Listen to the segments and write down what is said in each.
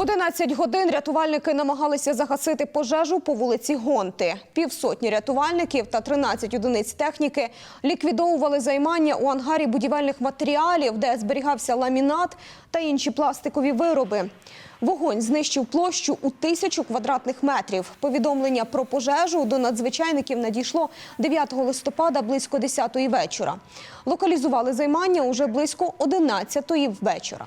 11 годин рятувальники намагалися загасити пожежу по вулиці Гонти. Півсотні рятувальників та 13 одиниць техніки ліквідовували займання у ангарі будівельних матеріалів, де зберігався ламінат та інші пластикові вироби. Вогонь знищив площу у тисячу квадратних метрів. Повідомлення про пожежу до надзвичайників надійшло 9 листопада близько 10-ї вечора. Локалізували займання уже близько 11-ї вечора.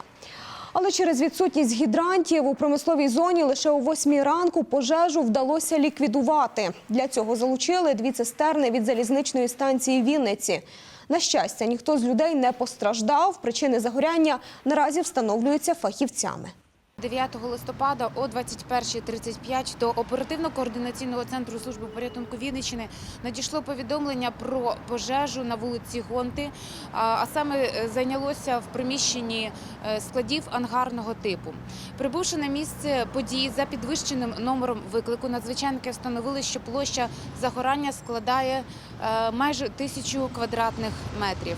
Але через відсутність гідрантів у промисловій зоні лише о 8 ранку пожежу вдалося ліквідувати. Для цього залучили дві цистерни від залізничної станції Вінниці. На щастя, ніхто з людей не постраждав. Причини загоряння наразі встановлюються фахівцями. 9 листопада о 21.35 до оперативно-координаційного центру служби порятунку Вінниччини надійшло повідомлення про пожежу на вулиці Гонти, а саме е, зайнялося в приміщенні е, складів ангарного типу. Прибувши на місце події за підвищеним номером виклику, надзвичайники встановили, що площа загорання складає е, майже тисячу квадратних метрів.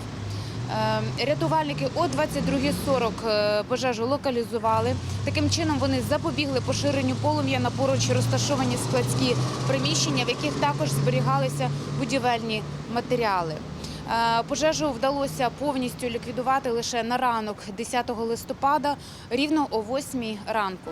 Е, Рятувальники о 22.40 е, пожежу локалізували. Таким чином вони запобігли поширенню полум'я на поруч розташовані складські приміщення, в яких також зберігалися будівельні матеріали. Е, Пожежу вдалося повністю ліквідувати лише на ранок 10 листопада, рівно о 8 ранку.